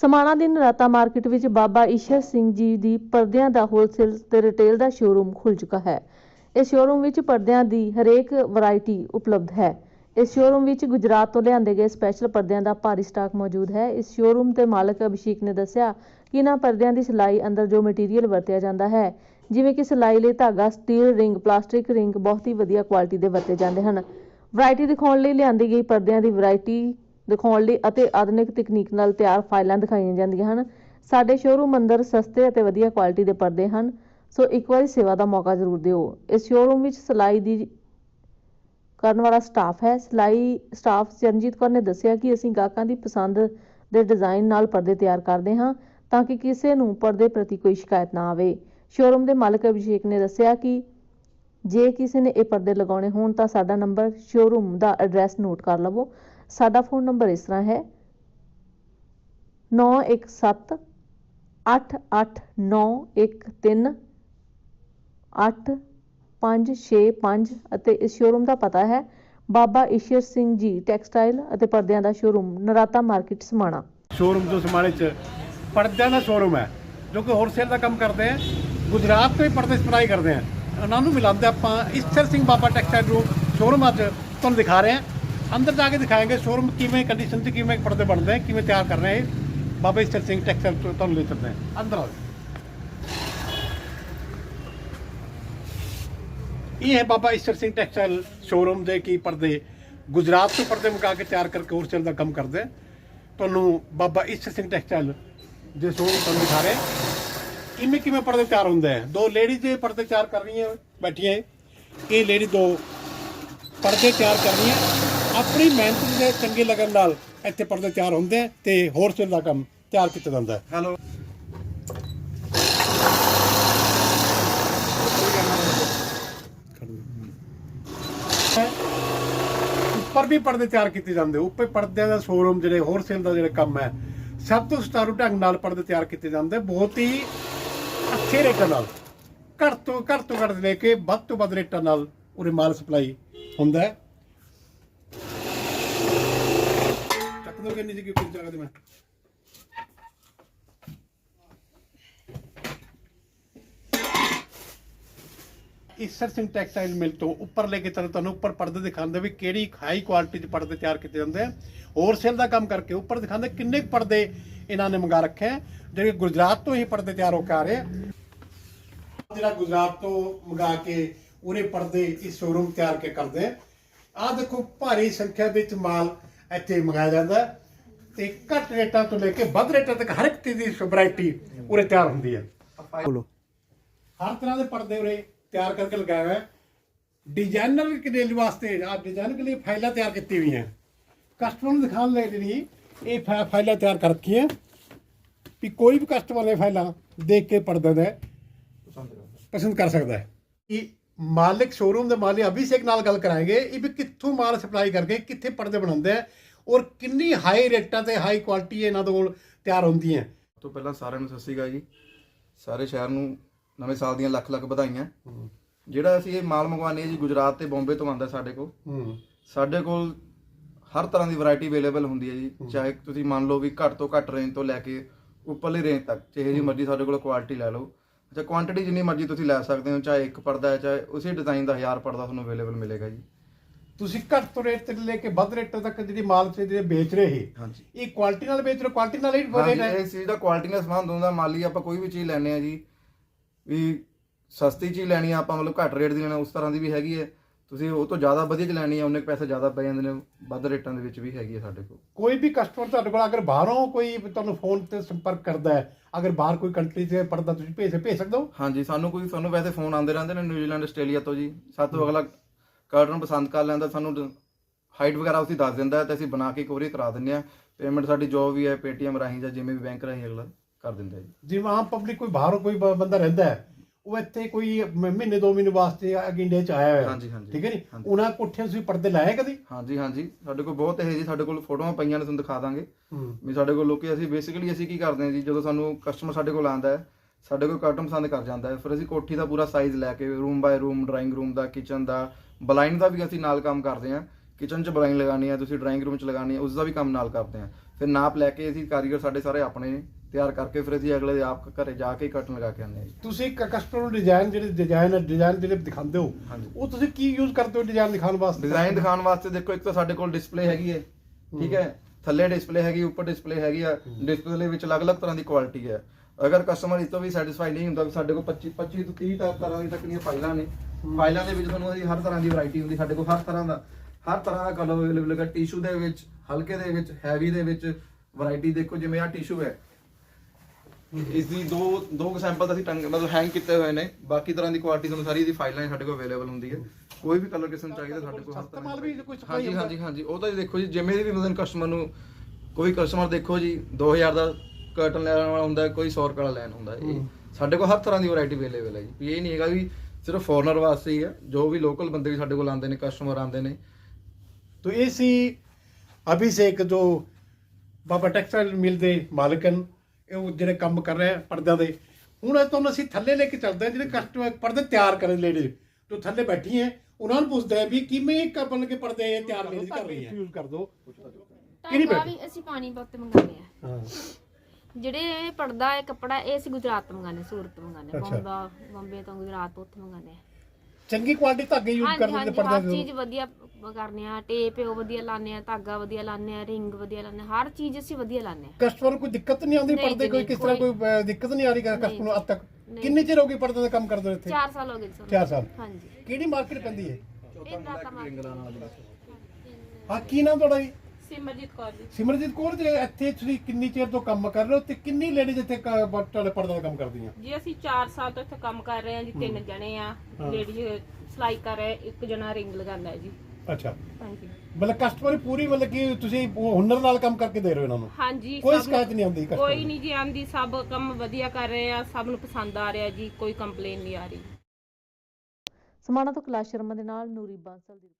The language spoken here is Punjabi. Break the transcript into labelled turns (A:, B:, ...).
A: ਸਮਾਣਾ ਦੀ ਨਰਾਤਾ ਮਾਰਕੀਟ ਵਿੱਚ ਬਾਬਾ ਈਸ਼ਰ ਸਿੰਘ ਜੀ ਦੀ ਪਰਦਿਆਂ ਦਾ ਹੋਲਸੇਲ ਤੇ ਰਿਟੇਲ ਦਾ ਸ਼ੋਰੂਮ ਖੁੱਲ ਚੁੱਕਾ ਹੈ। ਇਸ ਸ਼ੋਰੂਮ ਵਿੱਚ ਪਰਦਿਆਂ ਦੀ ਹਰੇਕ ਵੈਰਾਈਟੀ ਉਪਲਬਧ ਹੈ। ਇਸ ਸ਼ੋਰੂਮ ਵਿੱਚ ਗੁਜਰਾਤ ਤੋਂ ਲਿਆਂਦੇ ਗਏ ਸਪੈਸ਼ਲ ਪਰਦਿਆਂ ਦਾ ਭਾਰੀ ਸਟਾਕ ਮੌਜੂਦ ਹੈ। ਇਸ ਸ਼ੋਰੂਮ ਦੇ ਮਾਲਕ ਅਭਿਸ਼ੇਕ ਨੇ ਦੱਸਿਆ ਕਿ ਇਹਨਾਂ ਪਰਦਿਆਂ ਦੀ ਸਿਲਾਈ ਅੰਦਰ ਜੋ ਮਟੀਰੀਅਲ ਵਰਤਿਆ ਜਾਂਦਾ ਹੈ, ਜਿਵੇਂ ਕਿ ਸਿਲਾਈ ਲਈ ਧਾਗਾ ਸਟੀਲ ਰਿੰਗ ਪਲਾਸਟਿਕ ਰਿੰਗ ਬਹੁਤ ਹੀ ਵਧੀਆ ਕੁਆਲਿਟੀ ਦੇ ਵਰਤੇ ਜਾਂਦੇ ਹਨ। ਵੈਰਾਈਟੀ ਦਿਖਾਉਣ ਲਈ ਲਿਆਂਦੀ ਗਈ ਪਰਦਿਆਂ ਦੀ ਵੈਰਾਈਟੀ ਦਿਖਾਉਣ ਲਈ ਅਤੇ ਆਧੁਨਿਕ ਤਕਨੀਕ ਨਾਲ ਤਿਆਰ ਫਾਈਲਾਂ ਦਿਖਾਈਆਂ ਜਾਂਦੀਆਂ ਹਨ। ਸਾਡੇ ਸ਼ੋਰੂਮ ਅੰਦਰ ਸਸਤੇ ਅਤੇ ਵਧੀਆ ਕੁਆਲਿਟੀ ਦੇ ਪਰਦੇ ਹਨ। ਸੋ ਇੱਕ ਵਾਰੀ ਸੇਵਾ ਦਾ ਮੌਕਾ ਜ਼ਰੂਰ ਦਿਓ। ਇਸ ਸ਼ੋਰੂਮ ਵਿੱਚ ਸਿਲਾਈ ਦੀ ਕਰਨ ਵਾਲਾ ਸਟਾਫ ਹੈ। ਸਿਲਾਈ ਸਟਾਫ ਚਰਨਜੀਤ ਕੌਰ ਨੇ ਦੱਸਿਆ ਕਿ ਅਸੀਂ ਗਾਹਕਾਂ ਦੀ ਪਸੰਦ ਦੇ ਡਿਜ਼ਾਈਨ ਨਾਲ ਪਰਦੇ ਤਿਆਰ ਕਰਦੇ ਹਾਂ ਤਾਂ ਕਿ ਕਿਸੇ ਨੂੰ ਪਰਦੇ ਪ੍ਰਤੀ ਕੋਈ ਸ਼ਿਕਾਇਤ ਨਾ ਆਵੇ। ਸ਼ੋਰੂਮ ਦੇ ਮਾਲਕ ਅਭਿਸ਼ੇਕ ਨੇ ਦੱਸਿਆ ਕਿ ਜੇ ਕਿਸੇ ਨੇ ਇਹ ਪਰਦੇ ਲਗਾਉਣੇ ਹੋਣ ਤਾਂ ਸਾਡਾ ਨੰਬਰ ਸ਼ੋਰੂਮ ਦਾ ਐਡਰੈਸ ਨੋਟ ਕਰ ਲਵੋ। ਸਾਡਾ ਫੋਨ ਨੰਬਰ ਇਸ ਤਰ੍ਹਾਂ ਹੈ। 917 8891 8565 ਅਤੇ ਇਸ ਸ਼ੋਰੂਮ ਦਾ ਪਤਾ ਹੈ। ਬਾਬਾ ਈਸ਼ਰ ਸਿੰਘ ਜੀ, ਟੈਕਸਟਾਈਲ ਅਤੇ ਪਰਦਿਆਂ ਦਾ showroom Narata market, Samana.
B: Showroom ਜੋ ਸਮਾਣੇ ਚ, ਪਰਦਿਆਂ ਦਾ ਸ਼ੋਰੂਮ ਹੈ, ਜੋ ਕਿ ਹੋਲਸੇਲ ਦਾ ਕੰਮ ਕਰਦੇ ਹੈ। ਗੁਜਰਾਤ ਤੋਂ ਹੀ ਪਰਦੇ ਸਪਲਾਈ ਕਰਦੇ ਹੈ। ਉਹਨਾਂ ਨੂੰ ਮਿਲਾਉਂਦੇ ਆਪਾਂ ਈਸ਼ਰ ਸਿੰਘ ਬਾਬਾ ਟੈਕਸਟਾਈਲ ਨੂੰ ਸ਼ੋਰੂਮ ਅੱਜ ਤੁਹਾਨੂੰ ਦਿਖਾ ਰਹੇ ਹਾਂ। ਅੰਦਰ ਜਾ ਕੇ ਦਿਖਾਏਗੇ ਸ਼ੋਰੂਮ ਕਿਵੇਂ ਕੰਡੀਸ਼ਨ 'ਤੇ ਕਿਵੇਂ ਪਰਦੇ ਬਣਦੇ ਹੈ ਕਿਵੇਂ ਤਿਆਰ ਕਰ ਰਹੇ ਹੈ ਬਾਬਾ ਇਸ਼ਟਰ ਸਿੰਘ ਟੈਕਸਟਾਈਲ ਤੋਂ ਤੁਹਾਨੂੰ ਲੈ ਚੱਲਦੇ ਹਾਂ। ਅੰਦਰ ਆਓ ਇਹ ਹੈ ਬਾਬਾ ਈਸ਼ਰ ਸਿੰਘ ਟੈਕਸਟਾਈਲ ਸ਼ੋਰੂਮ ਦੇ ਕੀ ਪਰਦੇ। ਗੁਜਰਾਤ ਤੋਂ ਪਰਦੇ ਮੁਕਾ ਕੇ ਤਿਆਰ ਕਰਕੇ ਹੋਲਸੇਲ ਦਾ ਕੰਮ ਕਰਦੇ। ਤੁਹਾਨੂੰ ਬਾਬਾ ਇਸ਼ਟਰ ਸਿੰਘ ਟੈਕਸਟਾਈਲ ਦੇ ਸ਼ੋਰੂਮ ਤੁਹਾਨੂੰ ਦਿਖਾ ਰਹੇ। ਹਾਂ। ਕਿਵੇਂ ਕਿਵੇਂ ਪਰਦੇ ਤਿਆਰ ਹੁੰਦੇ ਹੈ ਦੋ ਲੇਡੀਜ਼ ਦੇ ਪਰਦੇ ਤਿਆਰ ਕਰ ਰਹੀਆਂ ਬੈਠੀਆਂ। ਹੈ। ਇਹ ਲੇਡੀ ਦੋ ਪਰਦੇ ਤਿਆਰ ਕਰ ਰਹੀਆਂ। ਆਪਣੀ ਮਿਹਨਤ ਦੇ ਚੰਗੇ ਲੱਗਣ ਨਾਲ ਇੱਥੇ ਪਰਦੇ ਤਿਆਰ ਹੁੰਦੇ ਆ ਤੇ ਹੋਲਸੇਲ ਦਾ ਕੰਮ ਤਿਆਰ ਕੀਤਾ ਜਾਂਦਾ ਹੈ।
C: ਹੈਲੋ।
B: ਉੱਪਰ ਵੀ ਪਰਦੇ ਤਿਆਰ ਕੀਤੇ ਜਾਂਦੇ ਉੱਪਰ ਪਰਦਿਆਂ ਦਾ ਸ਼ੋਰੂਮ ਜਿਹੜੇ ਹੋਲਸੇਲ ਦਾ ਜਿਹੜਾ ਕੰਮ ਹੈ ਸਭ ਤੋਂ ਸਟਾਰੂ ਢੰਗ ਨਾਲ ਪਰਦੇ ਤਿਆਰ ਕੀਤੇ ਜਾਂਦੇ ਬਹੁਤ ਹੀ ਅੱਛੇ ਰੇਟਾਂ ਨਾਲ। ਘੱਟ ਤੋਂ ਘੱਟ ਤੋਂ ਘੱਟ ਲੈ ਕੇ ਵੱਧ ਤੋਂ ਵੱਧ ਰੇਟਾਂ ਨਾਲ ਉਰੇ ਮਾਲ ਸਪਲਾਈ ਹੁੰਦਾ ਹੈ। ਚੱਕ ਸੀ ਕਿ ਕੁਝ ਜਗ੍ਹਾ ਤੇ ਮੈਂ ਈਸਰ ਸਿੰਘ ਟੈਕਸਟਾਈਲ ਮਿਲ ਤੋਂ ਉੱਪਰ ਲੈ ਕੇ ਤੁਹਾਨੂੰ ਉੱਪਰ ਪਰਦੇ ਦਿਖਾਉਂਦੇ ਵੀ ਕਿਹੜੀ ਹਾਈ ਕੁਆਲਿਟੀ ਦੇ ਪਰਦੇ ਤਿਆਰ ਕੀਤੇ ਜਾਂਦੇ ਆ। ਹੋਲਸੇਲ ਦਾ ਕੰਮ ਕਰਕੇ ਉੱਪਰ ਦਿਖਾਉਂਦੇ ਕਿੰਨੇ ਪਰਦੇ ਇਹਨਾਂ ਨੇ ਮੰਗਾ ਰੱਖੇ ਜਿਹੜੇ ਗੁਜਰਾਤ ਤੋਂ ਹੀ ਪਰਦੇ ਤਿਆਰ ਹੋ ਕੇ ਆ ਰਹੇ ਜਿਹੜਾ ਗੁਜਰਾਤ ਤੋਂ ਮੰਗਾ ਕੇ ਉਹਨੇ ਪਰਦੇ ਇਸ ਸ਼ੋਰੂਮ ਤਿਆਰ ਕੇ ਕਰਦੇ ਆ। ਆਹ ਦੇਖੋ, ਭਾਰੀ ਸੰਖਿਆ ਵਿੱਚ ਮਾਲ ਇੱਥੇ ਮੰਗਾਇਆ ਜਾਂਦਾ। ਤੇ ਘੱਟ ਰੇਟਾਂ ਤੋਂ ਲੈ ਕੇ ਵੱਧ ਰੇਟਾਂ ਤੱਕ ਹਰ ਇੱਕ ਚੀਜ਼ ਦੀ ਵੈਰਾਈਟੀ ਉਰੇ ਤਿਆਰ ਹੁੰਦੀ ਹੈ।
C: ਬੋਲੋ।
B: ਹਰ ਤਰ੍ਹਾਂ ਦੇ ਪਰਦੇ ਉਰੇ ਤਿਆਰ ਕਰਕੇ ਲਗਾਇਆ ਹੋਇਆ ਹੈ। ਡਿਜ਼ਾਈਨਰ ਕੇ ਲਈ ਵਾਸਤੇ ਆ ਡਿਜ਼ਾਈਨ ਕੇ ਲਈ ਫਾਈਲਾਂ ਤਿਆਰ ਕੀਤੀ ਹੋਈ ਹੈ ਕਸਟਮਰ ਨੂੰ ਦਿਖਾਉਣ ਲਈ ਲਈ ਇਹ ਫਾ- ਫਾਈਲਾਂ ਤਿਆਰ ਕਰ ਰੱਖੀਆਂ। ਵੀ ਕੋਈ ਵੀ ਕਸਟਮਰ ਇਹ ਫਾਈਲਾਂ ਦੇਖ ਕੇ ਪਰਦਾ ਦਾ ਪਸੰਦ ਕਰ ਸਕਦਾ ਹੈ। ਇਹ ਮਾਲਿਕ ਸ਼ੋਰੂਮ ਦੇ ਮਾਲਿਕ ਅਭਿਸ਼ੇਕ ਨਾਲ ਗੱਲ ਕਰਾਂਗੇ। ਇਹ ਵੀ ਕਿੱਥੋਂ ਮਾਲ ਸਪਲਾਈ ਕਰਕੇ ਕਿੱਥੇ ਪਰਦੇ ਬਣਾਉਂਦੇ ਆ। ਔਰ ਕਿੰਨੀ ਹਾਈ ਰੇਟਾਂ ਤੇ ਹਾਈ ਕੁਆਲਿਟੀ ਇਹਨਾਂ ਦੇ ਕੋਲ ਤਿਆਰ ਹੁੰਦੀਆਂ।
C: ਤੋਂ ਪਹਿਲਾਂ ਸਾਰਿਆਂ ਨੂੰ ਸਤਿ ਸ਼੍ਰੀ ਅਕਾਲ ਜੀ। ਸਾਰੇ ਸ਼ਹਿਰ ਨੂੰ ਨਵੇਂ ਸਾਲ ਦੀਆਂ ਲੱਖ ਲੱਖ ਵਧਾਈਆਂ। ਜਿਹੜਾ ਅਸੀਂ ਇਹ ਮਾਲ ਮੰਗਵਾਉਂਦੇ ਹਾਂ ਜੀ ਗੁਜਰਾਤ ਤੇ ਬੰਬੇ ਤੋਂ ਆਉਂਦਾ ਸਾਡੇ ਕੋਲ।
B: ਹੂੰ।
C: ਸਾਡੇ ਕੋਲ ਹਰ ਤਰ੍ਹਾਂ ਦੀ ਵੈਰਾਈਟੀ ਅਵੇਲੇਬਲ ਹੁੰਦੀ ਹੈ ਜੀ। ਚਾਹੇ ਤੁਸੀਂ ਮੰਨ ਲਓ ਵੀ ਘੱਟ ਤੋਂ ਘੱਟ ਰੇਂਜ ਤੋਂ ਲੈ ਕੇ ਉੱਪਰਲੀ ਰੇਂਜ ਤੱਕ ਜਿਹੇ ਜੀ ਮਰਜ਼ੀ ਸਾਡੇ ਕੋਲ ਕੁਆਲਿਟੀ ਲੈ ਲਓ। ਅੱਛਾ ਕੁਆਂਟੀਟੀ ਜਿੰਨੀ ਮਰਜ਼ੀ ਤੁਸੀਂ ਲੈ ਸਕਦੇ ਹੋ ਚਾਹੇ ਇੱਕ ਪਰਦਾ ਹੈ ਚਾਹੇ ਉਸੇ ਡਿਜ਼ਾਈਨ ਦਾ 1000 ਪਰਦਾ ਤੁਹਾਨੂੰ ਅਵੇਲੇਬਲ ਮਿਲੇਗਾ ਜੀ।
B: ਤੁਸੀਂ ਘੱਟ ਤੋਂ ਰੇਟ ਤੇ ਲੈ ਕੇ ਵੱਧ ਰੇਟ ਤੱਕ ਜਿਹੜੀ ਮਾਲ ਤੇ ਜਿਹੜੇ ਵੇਚ ਰਹੇ ਹੀ
C: ਹਾਂਜੀ।
B: ਇਹ ਕੁਆਲਿਟੀ ਨਾਲ ਵੇਚ ਰਹੇ ਕੁਆਲਿਟੀ ਨਾਲ ਹੀ ਰੇਟ ਹੈ
C: ਇਸ ਚੀਜ਼ ਦਾ ਕੁਆਲਿਟੀ ਨਾਲ ਸੰਬੰਧ ਹੁੰਦਾ ਮੰਨ ਲਈ ਆਪਾਂ ਕੋਈ ਵੀ ਚੀਜ਼ ਲੈਣੇ ਆ ਜੀ ਵੀ ਸਸਤੀ ਚੀਜ਼ ਲੈਣੀ ਆ ਆਪਾਂ ਮਤਲਬ ਘੱਟ ਰੇਟ ਦੀ ਲੈਣਾ ਉਸ ਤਰ੍ਹਾਂ ਦੀ ਵੀ ਹੈਗੀ ਹੈ ਤੁਸੀਂ ਉਹ ਤੋਂ ਜ਼ਿਆਦਾ ਵਧੀਆ ਚ ਲੈਣੀ ਆ ਉਹਨੇ ਪੈਸੇ ਜ਼ਿਆਦਾ ਪੈ ਜਾਂਦੇ ਨੇ ਵੱਧ ਰੇਟਾਂ ਦੇ ਵਿੱਚ ਵੀ ਹੈਗੀ ਹੈ ਸਾਡੇ ਕੋਲ।
B: ਕੋਈ ਵੀ ਕਸਟਮਰ ਤੁਹਾਡੇ ਕੋਲ ਅਗਰ ਬਾਹਰੋਂ ਕੋਈ ਤੁਹਾਨੂੰ ਫੋਨ ਤੇ ਸੰਪਰਕ ਕਰਦਾ ਹੈ ਅਗਰ ਬਾਹਰ ਕੋਈ ਕੰਟਰੀ ਤੇ ਪਰਦਾ ਤੁਸੀਂ ਭੇਜ ਭੇਜ ਸਕਦੇ ਹੋ?
C: ਹਾਂਜੀ ਸਾਨੂੰ ਕੋਈ ਸਾਨੂੰ ਵੈਸੇ ਫੋਨ ਆਉਂਦੇ ਰਹਿੰਦੇ ਨੇ ਨਿਊਜ਼ੀਲੈਂਡ ਆਸਟ੍ਰੇਲੀਆ ਤੋਂ ਜੀ। ਸਾਤੋਂ ਅਗਲਾ ਕਾਰਟਨ ਪਸੰਦ ਕਰ ਲੈਂਦਾ ਸਾਨੂੰ ਹਾਈਟ ਵਗੈਰਾ ਉਸਦੀ ਦੱਸ ਦਿੰਦਾ ਤੇ ਅਸੀਂ ਬਣਾ ਕੇ ਕੋਰੀਅਰ ਕਰਾ ਦਿੰਦੇ ਆ ਪੇਮੈਂਟ ਸਾਡੀ ਜੋ ਵੀ ਹੈ ਪੇਟੀਐਮ ਰਾਹੀਂ ਜਾਂ ਜਿਵੇਂ ਵੀ ਬੈਂਕ ਰਾਹੀਂ ਅਗਲਾ ਕਰ ਦਿੰਦਾ ਜੀ।
B: ਜਿਵੇਂ ਆਮ ਪਬਲਿਕ ਕੋਈ ਬਾਹਰੋਂ ਕੋਈ ਬੰਦਾ ਰਹਿੰਦਾ ਹੈ ਉਹ ਇੱਥੇ ਕੋਈ ਮਹੀਨੇ ਦੋ ਮਹੀਨੇ ਵਾਸਤੇ ਇੰਡੀਆ ਚ ਆਇਆ ਹੋਇਆ। ਹੈ।
C: ਹਾਂਜੀ, ਹਾਂਜੀ।
B: ਠੀਕ ਹੈ
C: ਹਾਂਜੀ।
B: ਉਹਨਾਂ ਕੋਠਿਆਂ ਤੁਸੀਂ ਪਰਦੇ ਲਾਏ ਕਦੀ?
C: ਹਾਂਜੀ ਹਾਂਜੀ। ਸਾਡੇ ਕੋਲ ਬਹੁਤ ਇਹ ਜੀ ਸਾਡੇ ਕੋਲ ਫੋਟੋਆਂ ਪਈਆਂ ਨੇ ਤੁਹਾਨੂੰ ਦਿਖਾ ਦਾਂਗੇ। ਵੀ ਸਾਡੇ ਕੋਲ ਲੋਕੀ ਅਸੀਂ ਬੇਸਿਕਲੀ ਅਸੀਂ ਕੀ ਕਰਦੇ ਹਾਂ ਜੀ ਜਦੋਂ ਸਾਨੂੰ ਕਸਟਮਰ ਸਾਡੇ ਕੋਲ ਆਉਂਦਾ ਹੈ ਸਾਡੇ ਕੋਲ ਕਾਰਟਨ ਪਸੰਦ ਕਰ ਜਾਂਦਾ ਹੈ ਫਿਰ ਅਸੀਂ ਕੋਠੀ ਦਾ ਪੂਰਾ ਸਾਈਜ਼ ਲੈ ਕੇ room by room drawing room the kitchen ਦਾ ਬਲਾਈਂਡ ਦਾ ਵੀ ਅਸੀਂ ਨਾਲ ਕੰਮ ਕਰਦੇ ਹਾਂ ਕਿਚਨ 'ਚ ਬਲਾਈਂਡ ਲਗਾਉਣੀ ਹੈ ਤੁਸੀਂ ਡਰਾਇੰਗ ਰੂਮ 'ਚ ਲਗਾਉਣੀ ਹੈ ਉਸ ਦਾ ਵੀ ਕੰਮ ਨਾਲ ਕਰਦੇ ਹਾਂ। ਫਿਰ ਨਾਪ ਲੈ ਕੇ ਅਸੀਂ ਕਾਰੀਗਰ ਸਾਡੇ ਸਾਰੇ ਆਪਣੇ ਨੇ, ਤਿਆਰ ਕਰਕੇ ਫਿਰ ਅਸੀਂ ਅਗਲੇ ਦੇ ਆਪ ਘਰੇ ਜਾ ਕੇ ਕਟਨ ਲਗਾ ਕੇ ਆਉਂਦੇ ਹਾਂ ਜੀ।
B: ਤੁਸੀਂ ਕਸਟਮਰ ਨੂੰ ਡਿਜ਼ਾਈਨ ਜਿਹੜੇ ਡਿਜ਼ਾਈਨ ਡਿਜ਼ਾਈਨ ਜਿਹੜੇ ਦਿਖਾਉਂਦੇ ਹੋ
C: ਹਾਂਜੀ।
B: ਉਹ ਤੁਸੀਂ ਕੀ ਯੂਜ਼ ਕਰਦੇ ਹੋ ਡਿਜ਼ਾਈਨ ਦਿਖਾਉਣ ਵਾਸਤੇ?
C: ਡਿਜ਼ਾਈਨ ਦਿਖਾਉਣ ਵਾਸਤੇ ਦੇਖੋ ਇੱਕ ਤਾਂ ਸਾਡੇ ਕੋਲ ਡਿਸਪਲੇ ਹੈਗੀ ਹੈ ਠੀਕ ਹੈ। ਥੱਲੇ ਡਿਸਪਲੇ ਹੈਗੀ ਉੱਪਰ ਡਿਸਪਲੇ ਹੈਗੀ ਆ ਡਿਸਪਲੇ ਵਿੱਚ ਅਲੱਗ-ਅਲੱਗ ਤਰ੍ਹਾਂ ਦੀ ਕੁਆਲਿਟੀ ਹੈ। ਅਗਰ ਕਸਟਮਰ ਇਸ ਤੋਂ ਵੀ ਸੈਟੀਸਫਾਈਡ ਨਹੀਂ ਹੁੰਦਾ ਤਾਂ ਸਾਡੇ ਕੋਲ 25 25 ਤੋਂ 30 ਤੱਕ ਤਰ੍ਹਾਂ ਦੀ ਤੱਕ ਦੀਆਂ ਫਾਈਲਾਂ ਨੇ ਫਾਈਲਾਂ ਦੇ ਵਿੱਚ ਤੁਹਾਨੂੰ ਅਸੀਂ ਹਰ ਤਰ੍ਹਾਂ ਦੀ ਵੈਰਾਈਟੀ ਹੁੰਦੀ ਸਾਡੇ ਕੋਲ ਹਰ ਤਰ੍ਹਾਂ ਦਾ ਹਰ ਤਰ੍ਹਾਂ ਦਾ ਕਲਰ ਅਵੇਲੇਬਲ ਹੈ ਟਿਸ਼ੂ ਦੇ ਵਿੱਚ ਹਲਕੇ ਦੇ ਵਿੱਚ ਹੈਵੀ ਦੇ ਵਿੱਚ ਵੈਰਾਈਟੀ ਦੇਖੋ ਜਿਵੇਂ ਆ ਟਿਸ਼ੂ ਹੈ। ਇਸ ਦੀ ਦੋ ਦੋ ਸੈਂਪਲ ਤਾਂ ਅਸੀਂ ਟੰਗ ਮਤਲਬ ਹੈਂਗ ਕੀਤੇ ਹੋਏ ਨੇ। ਬਾਕੀ ਤਰ੍ਹਾਂ ਦੀ ਕੁਆਲਿਟੀ ਤੁਹਾਨੂੰ ਸਾਰੀ ਦੀ ਫਾਈਲਾਂ ਸਾਡੇ ਕੋਲ ਅਵੇਲੇਬਲ ਹੁੰਦੀ ਹੈ। ਕੋਈ ਵੀ ਕਲਰ ਕਿਸਮ ਚਾਹੀਦਾ ਸਾਡੇ ਕੋਲ ਹਰ ਤਰ੍ਹਾਂ
B: ਮਾਲ ਵੀ ਕੋਈ
C: ਹਾਂਜੀ? ਹਾਂਜੀ ਹਾਂਜੀ। ਉਹ ਤਾਂ ਦੇਖੋ ਜੀ ਜਿਵੇਂ ਦੀ ਵੀ ਮਤਲਬ ਕਸਟਮਰ ਨੂੰ ਕੋਈ ਕਸਟਮਰ ਦੇਖੋ ਜੀ 2000 ਦਾ ਕਰਟਨ ਲੈਣ ਵਾਲਾ ਹੁੰਦਾ ਕੋਈ 100 ਰੁਪਏ ਵਾਲਾ ਲੈਣ ਹੁੰਦਾ। ਇਹ ਸਾਡੇ ਕੋਲ ਹਰ ਤਰ੍ਹਾਂ ਦੀ ਵੈਰਾਈਟੀ ਅਵੇਲੇਬਲ ਹੈ ਜੀ। ਇਹ ਨਹੀਂ ਹੈਗਾ ਵੀ ਸਿਰਫ ਫੋਰਨਰ ਵਾਸਤੇ ਹੀ ਹੈ ਜੋ ਵੀ ਲੋਕਲ ਬੰਦੇ ਵੀ ਸਾਡੇ ਕੋਲ ਆਉਂਦੇ ਨੇ ਕਸਟਮਰ ਆਉਂਦੇ ਨੇ
B: तो ये सी ਅਭਿਸ਼ੇਕ ਜੋ ਬਾਬਾ ਟੈਕਸਟਾਈਲ ਮਿਲ ਦੇ ਮਾਲਕ ਹਨ ਇਹ ਉਹ ਜਿਹੜੇ ਕੰਮ ਕਰ ਰਹੇ ਆ ਪਰਦਿਆਂ ਦੇ ਹੁਣ ਇਹ ਤੁਹਾਨੂੰ ਅਸੀਂ ਥੱਲੇ ਲੈ ਕੇ ਚੱਲਦੇ ਹਾਂ ਜਿਹੜੇ ਕਸਟਮਰ ਪਰਦੇ ਤਿਆਰ ਕਰਨ ਲੇਡੀ ਜੋ ਥੱਲੇ ਬੈਠੀ ਹੈ ਉਹਨਾਂ ਨੂੰ ਪੁੱਛਦੇ ਆ ਵੀ ਕਿਵੇਂ ਕਰਨ ਕੇ ਪਰਦੇ ਇਹ ਤਿਆਰ ਲੇਡੀ ਕਰ ਰਹੀ ਹੈ ਯੂਜ਼ ਕਰ ਦੋ ਕਿਹੜੀ
D: ਧਾਗਾ
B: ਬੈਠੀ?
D: ਵੀ ਅਸੀਂ ਪਾਣੀ ਬਹੁਤ ਮੰਗਾਉਂਦੇ ਆ
B: ਹਾਂ
D: ਜਿਹੜੇ ਇਹ ਪਰਦਾ ਹੈ ਕੱਪੜਾ ਇਹ ਅਸੀਂ ਗੁਜਰਾਤ ਤੋਂ ਮੰਗਾਉਂਦੇ ਸੂਰਤ ਤੋਂ
B: ਅੱਛਾ।
D: ਬੰਬਾ ਬੰਬੇ ਤੋਂ ਗੁਜਰਾਤ ਤੋਂ ਉੱਥੇ ਆ
B: ਚੰਗੀ ਕੁਆਲਿਟੀ ਧਾਗੇ ਯੂਜ਼
D: ਹਾਂਜੀ
B: ਕਰਦੇ
D: ਹਾਂਜੀ
B: ਤੇ
D: ਹਰ
B: ਪਰਦੇ
D: ਚੀਜ਼ ਵਧੀਆ ਕਰਨੇ ਆ ਟੇਪ ਉਹ ਵਧੀਆ ਲਾਣੇ ਆ ਧਾਗਾ ਵਧੀਆ ਲਾਣੇ ਆ ਰਿੰਗ ਵਧੀਆ ਲਾਣੇ ਹਰ ਚੀਜ਼ ਅਸੀਂ ਵਧੀਆ ਲਾਣੇ ਆ
B: ਕਸਟਮਰ ਨੂੰ ਕੋਈ ਦਿੱਕਤ ਨਹੀਂ ਆਉਂਦੀ
D: ਨਹੀਂ
B: ਪਰਦੇ
D: ਜੀ,
B: ਕੋਈ ਕਿਸ ਤਰ੍ਹਾਂ ਕੋਈ ਅਹ, ਦਿੱਕਤ ਨਹੀਂ ਆ ਰਹੀ ਕਸਟਮਰ ਨੂੰ ਅੱਜ ਤੱਕ?
D: ਨਹੀਂ।
B: ਕਿੰਨੇ ਚਿਰ ਹੋ ਗਏ ਪਰਦੇ ਦਾ ਕੰਮ ਕਰਦੇ ਹੋ ਇੱਥੇ?
D: 4 ਸਾਲ ਹੋ ਗਏ ਸਾਨੂੰ।
B: 4 ਸਾਲ।
D: ਹਾਂਜੀ।
B: ਕਿਹੜੀ ਮਾਰਕੀਟ ਪੈਂਦੀ ਹੈ?
D: ਇਹ ਦਾਤਾ ਮਾਰ
B: ਹਾਂ ਕੀ ਨਾਮ ਤੁਹਾਡਾ ਜੀ?
D: ਸਿਮਰਜੀਤ ਕੌਰ ਜੀ।
B: ਸਿਮਰਜੀਤ ਕੌਰ ਜੀ ਇੱਥੇ ਤੁਸੀਂ ਕਿੰਨੀ ਚਿਰ ਤੋਂ ਕੰਮ ਕਰ ਰਹੇ ਹੋ ਤੇ ਕਿੰਨੀ ਲੇਡੀਜ਼ ਇੱਥੇ ਕ- ਬ- ਤੁਹਾਡੇ ਪਰਦਾ ਦਾ ਕੰਮ ਕਰਦੀਆਂ?
E: ਜੀ ਅਸੀਂ 4 ਸਾਲ ਤੋਂ ਇੱਥੇ ਕੰਮ ਕਰ ਰਹੇ ਹਾਂ ਜੀ ਤਿੰਨ ਜਣੇ ਆ। ਲੇਡੀ ਸਿਲਾਈ ਕਰ ਰਹੇ ਇੱਕ ਜਣਾ ਰਿੰਗ ਲਗਾਉਂਦਾ ਹੈ ਜੀ।
B: ਅੱਛਾ।
E: ਹਾਂਜੀ।
B: ਮਤਲਬ ਕਸਟਮਰ ਪੂਰੀ ਮਤਲਬ ਕਿ ਤੁਸੀਂ ਉਹ ਹੁਨਰ ਨਾਲ ਕੰਮ ਕਰਕੇ ਦੇ ਰਹੇ ਹੋ ਇਹਨਾਂ ਨੂੰ?
E: ਹਾਂਜੀ
B: ਕੋਈ
E: ਸਭ ਨੂੰ-
B: ਸ਼ਿਕਾਇਤ ਨਹੀਂ ਆਉਂਦੀ customer
E: ਕੋਈ। ਨਹੀਂ ਜੀ ਆਂਦੀ ਸਭ ਕੰਮ ਵਧੀਆ ਕਰ ਰਹੇ ਆ ਸਭ ਨੂੰ ਪਸੰਦ ਆ ਰਿਹਾ ਜੀ ਕੋਈ ਕੰਪਲੇਨ ਨਹੀਂ ਆ ਰਹੀ।
A: ਸਮਾਣਾ ਤੋਂ ਕੈਲਾਸ਼ ਸ਼ਰਮਾ ਦੇ ਨਾਲ ਨੂਰੀ ਬਾਂਸਲ ਦੀ